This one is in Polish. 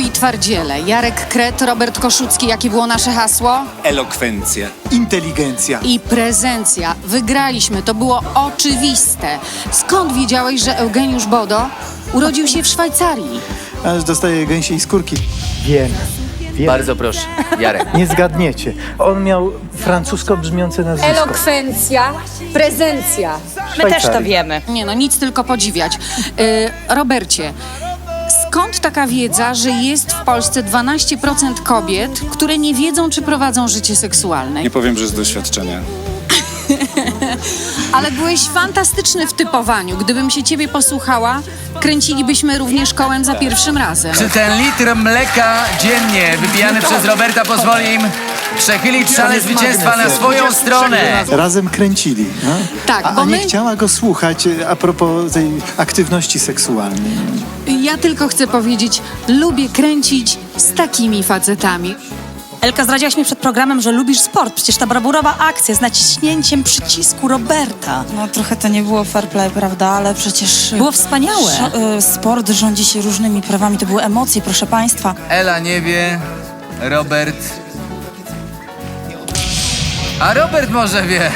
twardziele. Jarek Kret, Robert Koszucki, jakie było nasze hasło? Elokwencja. Inteligencja. I prezencja. Wygraliśmy, to było oczywiste. Skąd wiedziałeś, że Eugeniusz Bodo urodził się w Szwajcarii? Aż dostaje gęsiej skórki. Wiem. Wiem. Bardzo proszę, Jarek. Nie zgadniecie. On miał francusko brzmiące nazwisko. Elokwencja, prezencja. My też to Szwajcarii. wiemy. Nie no, nic tylko podziwiać. Y, Robercie, skąd taka wiedza, że jest w Polsce 12% kobiet, które nie wiedzą, czy prowadzą życie seksualne? Nie powiem, że z doświadczenia. Ale byłeś fantastyczny w typowaniu. Gdybym się ciebie posłuchała, kręcilibyśmy również kołem za pierwszym razem. Czy ten litr mleka dziennie wypijany przez Roberta pozwoli im przechylić szale zwycięstwa na swoją stronę? Razem kręcili. No? Tak, a, bo a nie my- chciała go słuchać e, a propos tej aktywności seksualnej. Ja tylko chcę powiedzieć, lubię kręcić z takimi facetami. Elka, zdradziłaś mi przed programem, że lubisz sport. Przecież ta brawurowa akcja z naciśnięciem przycisku Roberta. No trochę to nie było fair play, prawda? Ale przecież... Było wspaniałe. Szo- y, sport rządzi się różnymi prawami. To były emocje, proszę państwa. Ela nie wie, Robert... A Robert może wie.